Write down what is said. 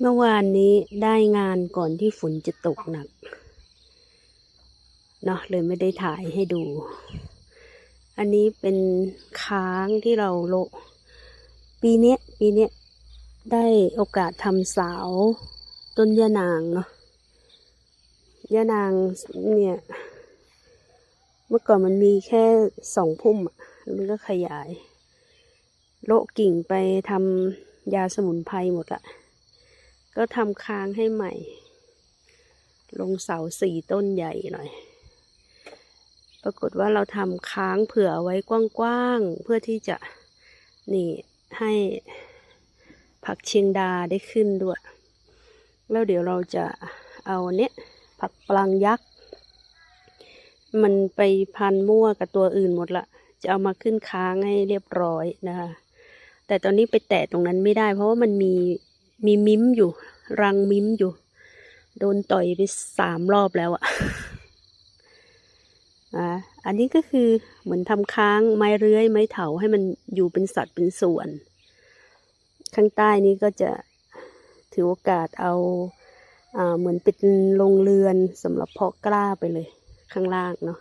เมื่อวานนี้ได้งานก่อนที่ฝนจะตกหนักเนาะเลยไม่ได้ถ่ายให้ดู อันนี้เป็นค้างที่เราโลปีนี้ปีนี้ได้โอกาสทำสาวต้นยะนางเนาะยะนางเนี่ย เมื่อก่อนมันมีแค่สองพุ่มแล้วมันก็ขยาย โลกิ่งไปทำยาสมุนไพรหมดอะ ก็ทำค้างให้ใหม่ ลงเสาสี่ต้นใหญ่หน่อย ปรากฏว่าเราทำค้างเผื่อไว้กว้างๆ เพื่อที่จะนี่ให้ผักเชียงดาได้ขึ้นด้วย แล้วเดี๋ยวเราจะเอาเนี้ยผักปลังยักษ์ มันไปพันมั่วกับตัวอื่นหมดละ จะเอามาขึ้นค้างให้เรียบร้อยนะคะ แต่ตอนนี้ไปแตะตรงนั้นไม่ได้ เพราะว่ามันมีมีมิ้มอยู่ รังมิ้มอยู่ โดนต่อยไปสามรอบแล้วอะอ่าอันนี้ก็คือเหมือนทำค้างไม้เรื้อยไม้เถาให้มันอยู่เป็นสัดเป็นส่วน ข้างใต้นี้ก็จะถือโอกาสเอาอ่าเหมือนเป็นโรงเรือนสำหรับเพาะกล้าไปเลยข้างล่างเนาะ